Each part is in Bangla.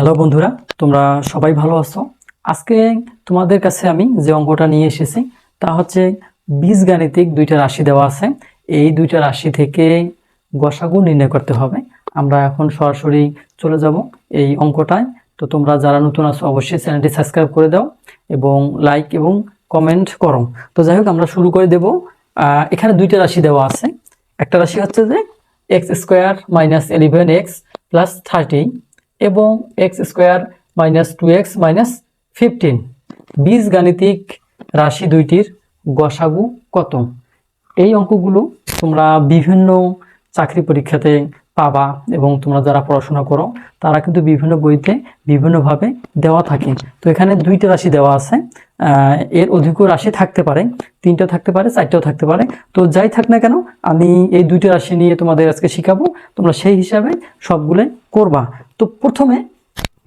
হ্যালো বন্ধুরা, তোমরা সবাই ভালো আছো? আজকে তোমাদের কাছে আমি যে অঙ্কটা নিয়ে এসেছি, তা হচ্ছে বীজগাণিতিক দুইটা রাশি দেওয়া আছে। এই দুইটা রাশি থেকে গসাগু নির্ণয় করতে হবে। আমরা এখন সরাসরি চলে যাব এই অঙ্কটায়। তো তোমরা যারা নতুন আছো, অবশ্যই চ্যানেলটি সাবস্ক্রাইব করে দাও এবং লাইক এবং কমেন্ট করো। তো যাই হোক, আমরা শুরু করে দেব। এখানে দুইটা রাশি দেওয়া আছে। একটা রাশি হচ্ছে যে x square minus eleven x plus thirty এবং x square minus two x minus fifteen বীজ গাণিতিক রাশি দুইটির গসাগু কত? এই অঙ্কগুলো তোমরা বিভিন্ন চাকরি পরীক্ষাতে পাবা এবং তোমরা যারা পড়াশোনা করো, তারা কিন্তু বিভিন্ন বইতে বিভিন্নভাবে দেওয়া থাকে। তো এখানে দুইটা রাশি দেওয়া আছে। এর অধিকও রাশি থাকতে পারে, তিনটা থাকতে পারে, চারটাও থাকতে পারে। তো যাই থাক না কেন, আমি এই দুইটা রাশি নিয়ে তোমাদের আজকে শিখাবো, তোমরা সেই হিসাবে সবগুলো করবা। তো প্রথমে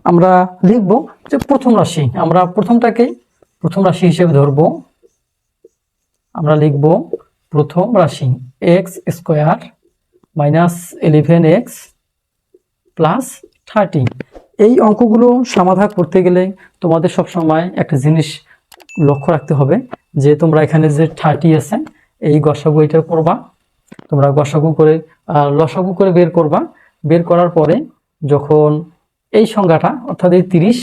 আমরা লিখব যে প্রথম রাশি, আমরা প্রথমটাকে প্রথম রাশি হিসেবে ধরবো। আমরা লিখব প্রথম রাশি x square minus eleven x plus thirty এই অঙ্কগুলো সমাধান করতে গেলে তোমাদের সব সময় একটা জিনিস লক্ষ্য রাখতে হবে যে তোমরা এখানে যে থার্টি আছে, এই গসাগু এটা করবা। তোমরা গসাগু করে লসাগু করে বের করবা। বের করার পরে যখন এই সংখ্যাটা, অর্থাৎ এই তিরিশ,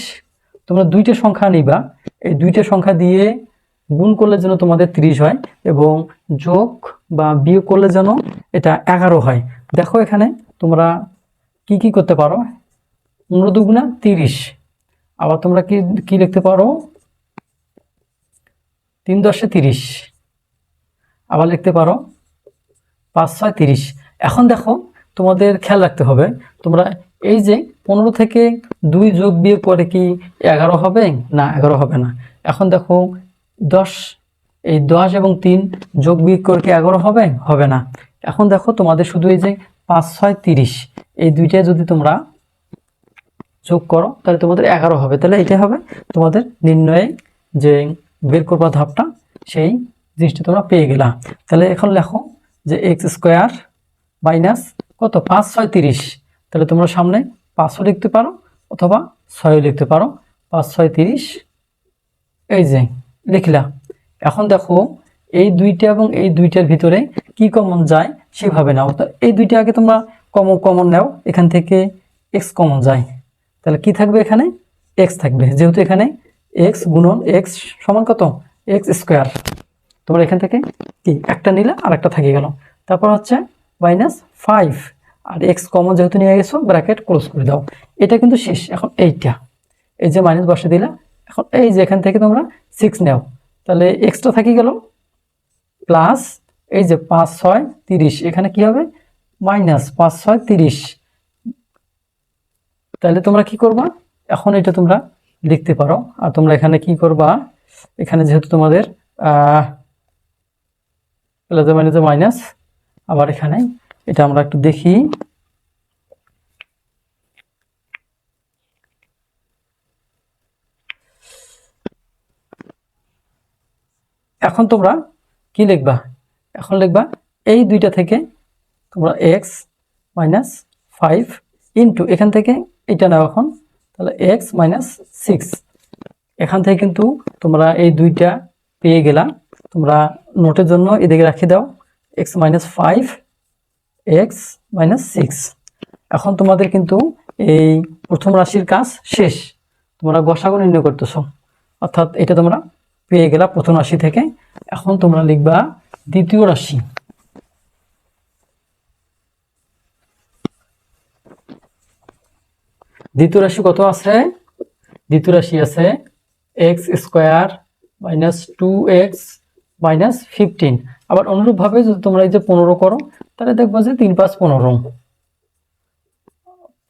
তোমরা দুইটা সংখ্যা নিবা। এই দুইটা সংখ্যা দিয়ে গুণ করলে যেন তোমাদের তিরিশ হয় এবং যোগ বা বিয়োগ করলে যেন এটা এগারো হয়। দেখো এখানে তোমরা কি কি করতে পারো? পনেরো দুগুণা তিরিশ। আবার তোমরা কি কি লিখতে পারো? তিন দশে তিরিশ। আবার লিখতে পারো, পাঁচ ছয় তিরিশ। এখন দেখো, তোমাদের খেয়াল রাখতে হবে, তোমরা এই যে পনেরো থেকে দুই যোগ বিয়োগ করে কি এগারো হবে না এগারো হবে না? এখন দেখো, দশ, এই দশ এবং তিন যোগ বিয়োগ করে কি এগারো হবে? হবে না। এখন দেখো, তোমাদের শুধু এই যে পাঁচ ছয় তিরিশ, এই দুইটাই যদি তোমরা যোগ করো, তাহলে তোমাদের এগারো হবে। তাহলে এটা হবে তোমাদের নির্ণয়ে যে বের করবা ধাপটা, সেই জিনিসটা তোমরা পেয়ে গেলা। তাহলে এখন লেখো যে এক্স স্কোয়ার মাইনাস কত? পাঁচ, ছয়, তিরিশ। তাহলে তোমরা সামনে পাঁচশো লিখতে পারো অথবা ছয়ও লিখতে পারো। পাঁচ, ছয়, তিরিশ, এই যে লিখলা। এখন দেখো এই দুইটা এবং এই দুইটার ভিতরে কি কমন যায় সেভাবে নাও। তো এই দুইটা আগে তোমরা কমন কমন নাও, এখান থেকে এক্স কমন যায়। তাহলে কি থাকবে এখানে? এক্স থাকবে। যেহেতু এখানে এক্স গুণন এক্স সমান কত? এক্স স্কোয়ার তোমরা এখান থেকে কি, একটা নিলে আর একটা থেকে গেল। তারপর হচ্ছে মাইনাস ফাইভ আর এক্স কমন যেহেতু নিয়ে গেছো ব্র্যাকেট ক্লোজ করে দাও। এটা কিন্তু শেষ, এখন এইটা। এই যে মাইনাস বসে দিলা, এখন এই যে এখান থেকে তোমরা সিক্স নাও। তাহলে এক্সট্রা থাকি গেল প্লাস এই যে পাঁচ, ছয়, তিরিশ। এখানে কি হবে? মাইনাস পাঁচ, ছয়, তিরিশ। তাহলে তোমরা কি করবা? এখন এটা তোমরা লিখতে পারো। আর তোমরা এখানে কি করবা? এখানে যেহেতু তোমাদের প্লাস মাইনাস মাইনাস আবার এখানে এটা আমরা একটু দেখি। এখন তোমরা কি লিখবা? এখন লিখবা, এই দুইটা থেকে তোমরা এক্স মাইনাস ফাইভ ইন্টু এখান থেকে এটা নাও এখন তাহলে এক্স মাইনাস সিক্স এখান থেকে কিন্তু তোমরা এই দুইটা পেয়ে গেলা। তোমরা নোটের জন্য এদিকে রাখি দাও। X minus five x minus six এখন তোমাদের কিন্তু এই প্রথম রাশির কাজ শেষ। তোমরা গসাগু নির্ণয় করতেছো। অর্থাৎ এটা তোমরা পেয়ে গেলা প্রথম রাশি থেকে। এখন তোমরা লিখবা দ্বিতীয় রাশি। দ্বিতীয় রাশি কত আছে? দ্বিতীয় রাশি আছে x square minus two x minus fifteen আবার অনুরূপভাবে যদি তোমরা এই যে পনেরো করো, তাহলে দেখব যে তিন পাঁচ পনেরো।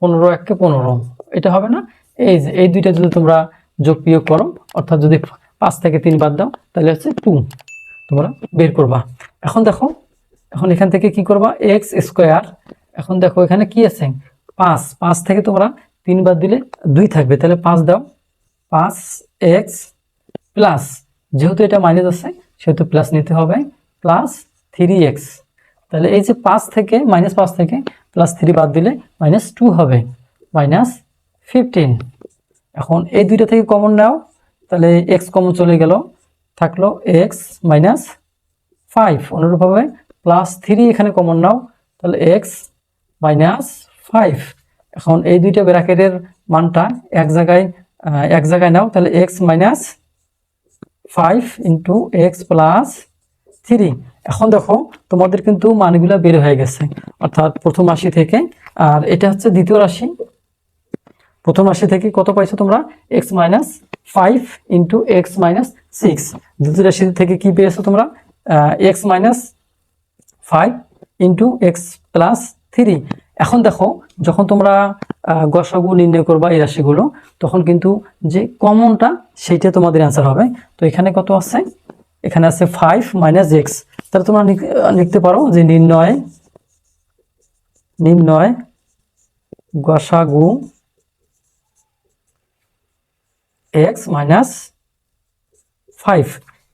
পনেরো এককে পনেরো। এটা হবে না? এই যে, এই দুইটা যদি তোমরা যোগ বিয়োগ করো, অর্থাৎ যদি পাঁচ থেকে তিন বাদ দাও, তাহলে হচ্ছে টু তোমরা বের করবা। এখন দেখো, এখন এখান থেকে কি করবা? এক্স স্কোয়ার এখন দেখো, এখানে কি আছে? পাঁচ। পাঁচ থেকে তোমরা তিন বাদ দিলে দুই থাকবে, তাহলে পাঁচ দাও। পাঁচ, এক্স, প্লাস। যেহেতু এটা মাইনাস আছে, সেহেতু প্লাস নিতে হবে। Plus three x. তাহলে এই যে পাঁচ থেকে, মাইনাস পাঁচ থেকে প্লাস থ্রি বাদ দিলে মাইনাস টু হবে। Minus fifteen. এখন এই দুইটা থেকে কমন নাও, তাহলে এক্স কমন চলে গেল। থাকল এক্স মাইনাস ফাইভ। অনুরূপভাবে প্লাস থ্রি এখানে কমন নাও, তাহলে এক্স মাইনাস ফাইভ। এখন এই দুইটা ব্র্যাকেটের মানটা এক জায়গায় এক জায়গায় নাও, তাহলে x minus five into x plus three এখন দেখো, তোমাদের কিন্তু মানগুলো বের হয়ে গেছে, অর্থাৎ প্রথম রাশি থেকে। আর এটা হচ্ছে দ্বিতীয় রাশি। প্রথম রাশি থেকে কত পাইছো তোমরা? X minus five into x minus six দ্বিতীয় রাশি থেকে কি পেয়েছ তোমরা? X minus five into x plus three এখন দেখো, যখন তোমরা গসাগু নির্ণয় করবা, এই রাশিগুলো, তখন কিন্তু যে কমনটা সেইটা তোমাদের অ্যান্সার হবে। তো এখানে কত আছে? এখানে আছে ফাইভ মাইনাস এক্স তাহলে তোমরা লিখতে পারো যে নির্ণয় নির্ণয় গসাগু এক্স মাইনাস ফাইভ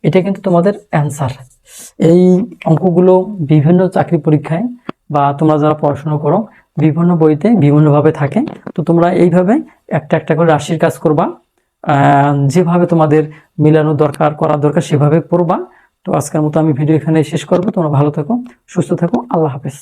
এটা কিন্তু তোমাদের অ্যান্সার এই অঙ্কগুলো বিভিন্ন চাকরি পরীক্ষায় বা তোমরা যারা পড়াশোনা করো, বিভিন্ন বইতে বিভিন্নভাবে থাকে। তো তোমরা এইভাবে একটা একটা করে রাশির কাজ করবা। যেভাবে তোমাদের মিলানো দরকার, করা দরকার সেভাবে করবা। তো আজকের মতো আমি ভিডিও এখানে শেষ করব। তোমরা ভালো থাকো, সুস্থ থাকো। আল্লাহ হাফেজ।